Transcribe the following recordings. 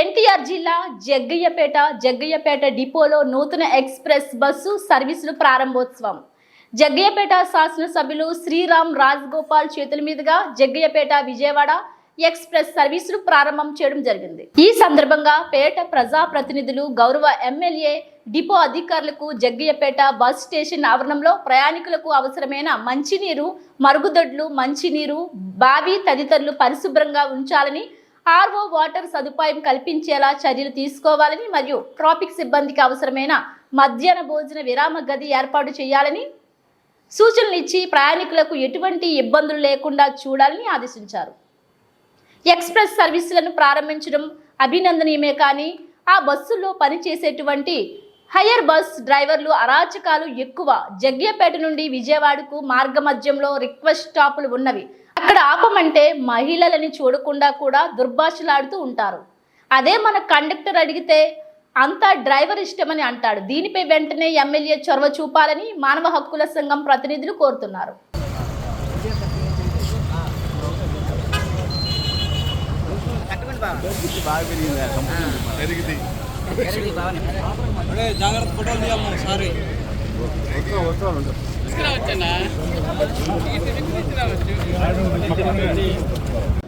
ఎన్టీఆర్ జిల్లా జగ్గయ్యపేట జగ్గయ్యపేట డిపోలో నూతన ఎక్స్ప్రెస్ బస్సు సర్వీసులు ప్రారంభోత్సవం. జగ్గయ్యపేట శాసనసభ్యులు శ్రీరామ్ రాజగోపాల్ చేతుల మీదుగా జగ్గయ్యపేట విజయవాడ ఎక్స్ప్రెస్ సర్వీసులు ప్రారంభం చేయడం జరిగింది. ఈ సందర్భంగా పేట ప్రజా ప్రతినిధులు గౌరవ ఎమ్మెల్యే డిపో అధికారులకు జగ్గయ్యపేట బస్ స్టేషన్ ఆవరణంలో ప్రయాణికులకు అవసరమైన మంచినీరు మరుగుదొడ్లు మంచినీరు బావి తదితరులు పరిశుభ్రంగా ఉంచాలని ఆర్ఓ వాటర్ సదుపాయం కల్పించేలా చర్యలు తీసుకోవాలని మరియు ట్రాఫిక్ సిబ్బందికి అవసరమైన మధ్యాహ్న భోజన విరామ గది ఏర్పాటు చేయాలని సూచనలు ఇచ్చి ప్రయాణికులకు ఎటువంటి ఇబ్బందులు లేకుండా చూడాలని ఆదేశించారు. ఎక్స్ప్రెస్ సర్వీసులను ప్రారంభించడం అభినందనీయమే కానీ ఆ బస్సుల్లో పనిచేసేటువంటి హయ్యర్ బస్ డ్రైవర్లు అరాచకాలు ఎక్కువ. జగ్గియపేట నుండి విజయవాడకు మార్గమధ్యంలో రిక్వెస్ట్ స్టాపులు ఉన్నవి. అక్కడ ఆపమంటే మహిళలని చూడకుండా కూడా దుర్భాషలాడుతూ ఉంటారు. అదే మన కండక్టర్ అడిగితే అంతా డ్రైవర్ ఇష్టమని అంటాడు. దీనిపై వెంటనే ఎమ్మెల్యే చొరవ చూపాలని మానవ హక్కుల సంఘం ప్రతినిధులు కోరుతున్నారు. కట్టుకోండి బావ బాగా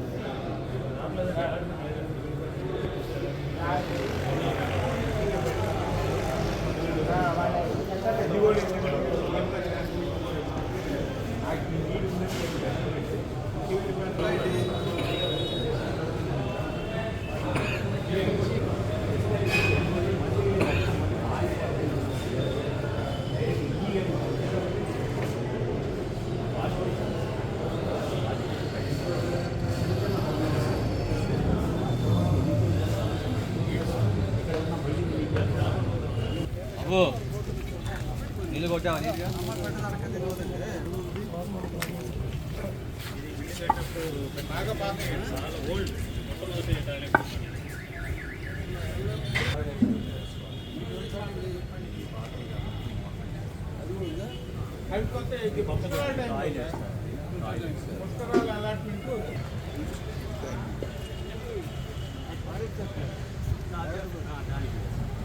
పెరిగింది పెరిగింది పెరిగి బావని అడే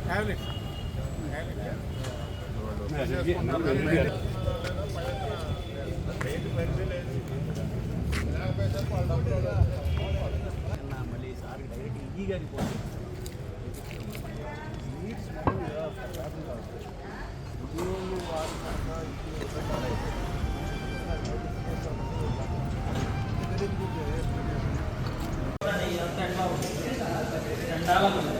జాగ్రత్త ఫోటోలు తీయాలి సారీ వస్తాం వస్తాం ఉండు. అబ్బో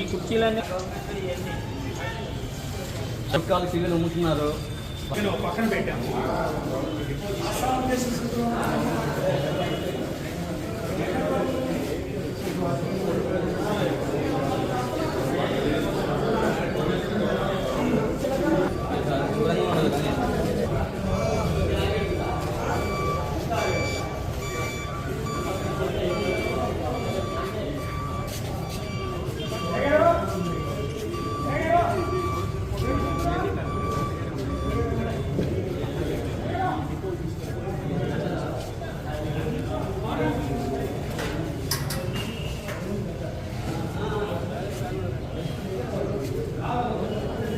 ఈ కుర్చీలన్నీ సబ్కాలు పిల్లలు అమ్ముతున్నారు పక్కన పెట్టాము.